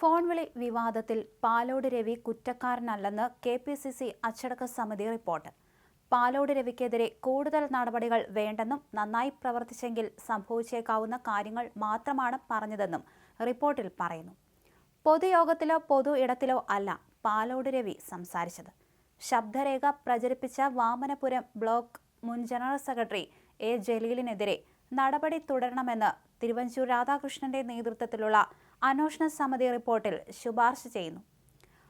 Phone വിളി വിവാദത്തിൽ പാലോട് രവി കുറ്റക്കാരനല്ലെന്ന് കെ പി സി സി അച്ചടക്ക സമിതി റിപ്പോർട്ട്. പാലോട് രവിക്കെതിരെ കൂടുതൽ നടപടികൾ വേണ്ടെന്നും നന്നായി പ്രവർത്തിച്ചെങ്കിൽ സംഭവിച്ചേക്കാവുന്ന കാര്യങ്ങൾ മാത്രമാണ് പറഞ്ഞതെന്നും റിപ്പോർട്ടിൽ പറയുന്നു. പൊതുയോഗത്തിലോ പൊതു ഇടത്തിലോ അല്ല പാലോട് രവി സംസാരിച്ചത്. ശബ്ദരേഖ പ്രചരിപ്പിച്ച വാമനപുരം ബ്ലോക്ക് മുൻ ജനറൽ സെക്രട്ടറി എ ജലീലിനെതിരെ നടപടി തുടരണമെന്ന് തിരുവഞ്ചൂർ രാധാകൃഷ്ണന്റെ നേതൃത്വത്തിലുള്ള അന്വേഷണ സമിതി റിപ്പോർട്ടിൽ ശുപാർശ ചെയ്യുന്നു.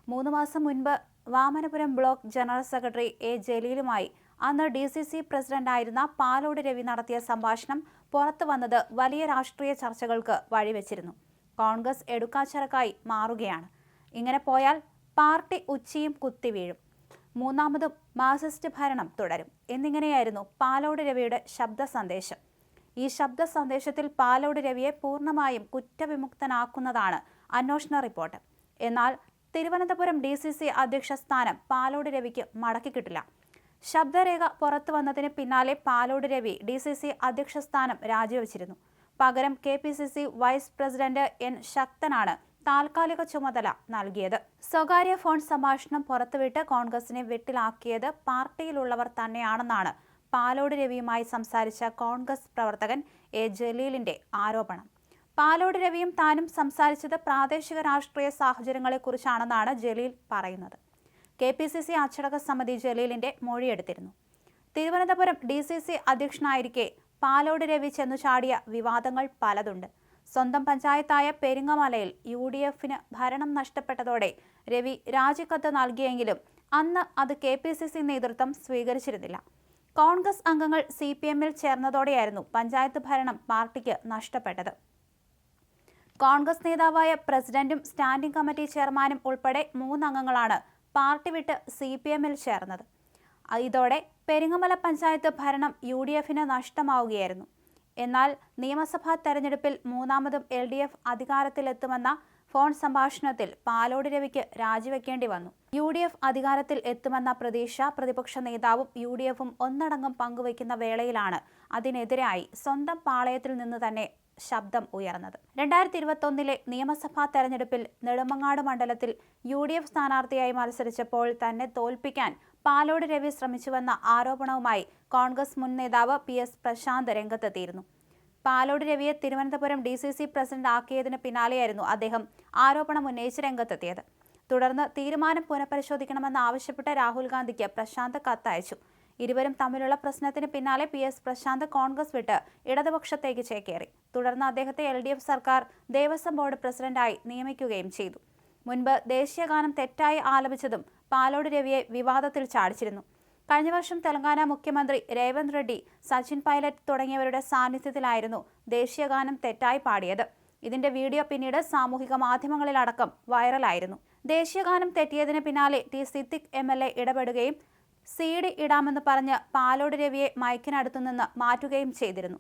മൂന്ന് മാസം മുൻപ് Vamanapuram block general secretary A ജലീലുമായി അന്ന് ഡി സി സി പ്രസിഡന്റായിരുന്ന പാലോട് രവി നടത്തിയ സംഭാഷണം പുറത്തു വന്നത് വലിയ രാഷ്ട്രീയ ചർച്ചകൾക്ക് വഴിവെച്ചിരുന്നു. കോൺഗ്രസ് എടുക്കാച്ചരക്കായി മാറുകയാണ്. ഇങ്ങനെ പോയാൽ പാർട്ടി ഉച്ചയും കുത്തിവീഴും മൂന്നാമതും മാർസിസ്റ്റ് ഭരണം തുടരും. എന്നിങ്ങനെയായിരുന്നു പാലോട് രവിയുടെ ശബ്ദ സന്ദേശം. ഈ ശബ്ദ സന്ദേശത്തിൽ പാലോട് രവിയെ പൂർണമായും കുറ്റവിമുക്തനാക്കുന്നതാണ് അന്വേഷണ റിപ്പോർട്ട്. എന്നാൽ തിരുവനന്തപുരം ഡി സി സി അധ്യക്ഷ സ്ഥാനം പാലോട് രവിക്ക് മടക്കി കിട്ടില്ല. ശബ്ദരേഖ പുറത്തു വന്നതിന് പിന്നാലെ Palode Ravi D C C അധ്യക്ഷ സ്ഥാനം രാജിവെച്ചിരുന്നു. പകരം K P C C vice president N ശക്തനാണ് താൽക്കാലിക ചുമതല നൽകിയത്. സ്വകാര്യ ഫോൺ സംഭാഷണം പുറത്തുവിട്ട് കോൺഗ്രസിനെ വെട്ടിലാക്കിയത് പാർട്ടിയിലുള്ളവർ തന്നെയാണെന്നാണ് പാലോട് രവിയുമായി സംസാരിച്ച കോൺഗ്രസ് പ്രവർത്തകൻ എ ജലീലിന്റെ ആരോപണം. പാലോട് രവിയും താനും സംസാരിച്ചത് പ്രാദേശിക രാഷ്ട്രീയ സാഹചര്യങ്ങളെക്കുറിച്ചാണെന്നാണ് ജലീൽ പറയുന്നത്. കെ പി സി സി അച്ചടക്ക സമിതി ജലീലിന്റെ മൊഴിയെടുത്തിരുന്നു. തിരുവനന്തപുരം ഡി സി സി അധ്യക്ഷനായിരിക്കെ പാലോട് രവി ചെന്നു ചാടിയ വിവാദങ്ങൾ പലതുണ്ട്. സ്വന്തം പഞ്ചായത്തായ പെരിങ്ങമലയിൽ യു ഡി എഫിന് ഭരണം നഷ്ടപ്പെട്ടതോടെ രവി രാജിക്കത്ത് നൽകിയെങ്കിലും അന്ന് അത് കെ പി സി സി നേതൃത്വം സ്വീകരിച്ചിരുന്നില്ല. കോൺഗ്രസ് അംഗങ്ങൾ സി പി എമ്മിൽ ചേർന്നതോടെയായിരുന്നു പഞ്ചായത്ത് ഭരണം പാർട്ടിക്ക് നഷ്ടപ്പെട്ടത്. കോൺഗ്രസ് നേതാവായ പ്രസിഡന്റും സ്റ്റാൻഡിംഗ് കമ്മിറ്റി ചെയർമാനും ഉൾപ്പെടെ മൂന്നംഗങ്ങളാണ് പാർട്ടി വിട്ട് സി പി എമ്മിൽ ചേർന്നത്. ഇതോടെ പെരിങ്ങമല പഞ്ചായത്ത് ഭരണം യു ഡി എഫിന് നഷ്ടമാവുകയായിരുന്നു. എന്നാൽ നിയമസഭാ തെരഞ്ഞെടുപ്പിൽ മൂന്നാമതും എൽ ഡി എഫ് അധികാരത്തിലെത്തുമെന്ന ഫോൺ സംഭാഷണത്തിൽ പാലോട് രവിക്ക് രാജിവെക്കേണ്ടി വന്നു. യു ഡി എഫ് അധികാരത്തിൽ എത്തുമെന്ന പ്രതീക്ഷ പ്രതിപക്ഷ നേതാവും യു ഡി എഫും ഒന്നടങ്കം പങ്കുവയ്ക്കുന്ന വേളയിലാണ് അതിനെതിരായി സ്വന്തം പാളയത്തിൽ നിന്ന് തന്നെ ശബ്ദം ഉയർന്നത്. രണ്ടായിരത്തി ഇരുപത്തൊന്നിലെ നിയമസഭാ തെരഞ്ഞെടുപ്പിൽ നെടുമങ്ങാട് മണ്ഡലത്തിൽ യു ഡി എഫ് സ്ഥാനാർത്ഥിയായി മത്സരിച്ചപ്പോൾ തന്നെ തോൽപ്പിക്കാൻ പാലോട് രവി ശ്രമിച്ചുവെന്ന ആരോപണവുമായി കോൺഗ്രസ് മുൻ നേതാവ് പി എസ് പ്രശാന്ത് രംഗത്തെത്തിയിരുന്നു. Palode രവിയെ Thiruvananthapuram D C C president ആക്കിയതിന് പിന്നാലെയായിരുന്നു അദ്ദേഹം ആരോപണം ഉന്നയിച്ച് രംഗത്തെത്തിയത്. തുടർന്ന് തീരുമാനം പുനഃപരിശോധിക്കണമെന്ന് ആവശ്യപ്പെട്ട് രാഹുൽ ഗാന്ധിക്ക് പ്രശാന്ത് കത്തയച്ചു. ഇരുവരും തമ്മിലുള്ള പ്രശ്നത്തിന് പിന്നാലെ പി എസ് പ്രശാന്ത് കോൺഗ്രസ് വിട്ട് ഇടതുപക്ഷത്തേക്ക് ചേക്കേറി. തുടർന്ന് അദ്ദേഹത്തെ എൽ ഡി എഫ് സർക്കാർ ദേവസ്വം ബോർഡ് പ്രസിഡന്റായി നിയമിക്കുകയും ചെയ്തു. മുൻപ് ദേശീയഗാനം തെറ്റായി ആലപിച്ചതും പാലോട് രവിയെ വിവാദത്തിൽ ചാടിച്ചിരുന്നു. കഴിഞ്ഞ വർഷം തെലങ്കാന മുഖ്യമന്ത്രി രേവന്ത് റെഡ്ഡി സച്ചിൻ പൈലറ്റ് തുടങ്ങിയവരുടെ സാന്നിധ്യത്തിലായിരുന്നു ദേശീയഗാനം തെറ്റായി പാടിയത്. ഇതിന്റെ വീഡിയോ പിന്നീട് സാമൂഹിക മാധ്യമങ്ങളിലടക്കം വൈറലായിരുന്നു. ദേശീയഗാനം തെറ്റിയതിന് പിന്നാലെ T Siddique M L A ഇടപെടുകയും സീഡ് ഇടാമെന്ന് പറഞ്ഞ് പാലോട് രവിയെ മൈക്കിനടുത്തുനിന്ന് മാറ്റുകയും ചെയ്തിരുന്നു.